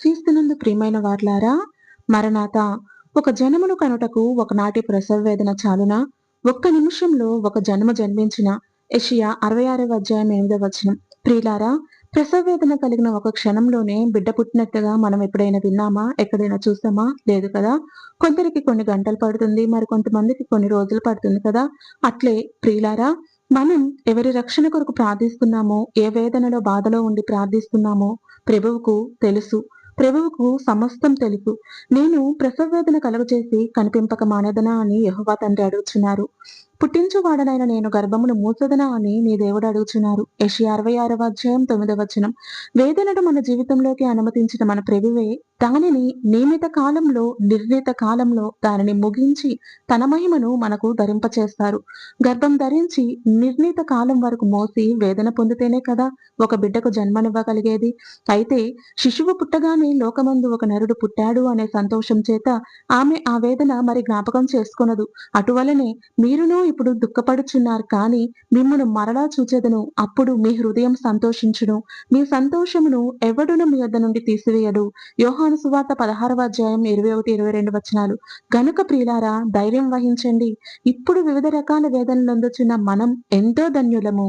క్రీస్తునందు ప్రియమైన వార్లారా మరణాత ఒక జనమును కనుటకు ఒకనాటి ప్రసవ వేదన చాలున? ఒక్క నిమిషంలో ఒక జన్మ జన్మించిన ఎషియా అరవై ఆరవ అధ్యాయం ఎనిమిదవ వచనం. ప్రియులారా ప్రసవ వేదన కలిగిన ఒక క్షణంలోనే బిడ్డ పుట్టినట్టుగా మనం ఎప్పుడైనా విన్నామా? ఎక్కడైనా చూసామా లేదు కదా? కొందరికి కొన్ని గంటలు పడుతుంది మరి కొంతమందికి కొన్ని రోజులు పడుతుంది కదా? అట్లే ప్రియులారా మనం ఎవరి రక్షణ కొరకు ప్రార్థిస్తున్నామో ఏ వేదనలో బాధలో ఉండి ప్రార్థిస్తున్నామో ప్రభువుకు తెలుసు. ప్రభువుకు సమస్తం తెలుసు నేను ప్రసవ వేదన కలుగచేసి కనిపింపక మానేదనా అని యహోవా తండ్రి అడుగుచున్నారు. పుట్టించువాడనైన నేను గర్భమును మూసదనా అని నీ దేవుడు అడుగుచున్నారు. యషి అరవై ఆరవ అధ్యాయం తొమ్మిదవ వచనం. వేదనను మన జీవితంలోకి అనుమతించిన మన ప్రభువే దానిని నియమిత కాలంలో నిర్ణీత కాలంలో దానిని ముగించి తన మహిమను మనకు ధరింపచేస్తారు. గర్భం ధరించి నిర్ణీత కాలం వరకు మోసి వేదన పొందితేనే కదా ఒక బిడ్డకు జన్మనివ్వగలిగేది. అయితే శిశువు పుట్టగానే లోకమందు ఒక నరుడు పుట్టాడు అనే సంతోషం చేత ఆమె ఆ వేదన మరి జ్ఞాపకం చేసుకొనదు. అటువలనే మీరును ఇప్పుడు దుఃఖపడుచున్నారు. కానీ మిమ్మను మరలా చూచెదను. అప్పుడు మీ హృదయం సంతోషించును. మీ సంతోషమును ఎవడును మీ వద్ద నుండి తీసివేయడు? యోహాను సువార్త పదహారవ అధ్యాయం ఇరవై ఒకటి ఇరవై రెండు వచనాలు. గనుక ప్రియులారా ధైర్యం వహించండి. ఇప్పుడు వివిధ రకాల వేదనలు అందుచున్న మనం ఎంతో ధన్యులము.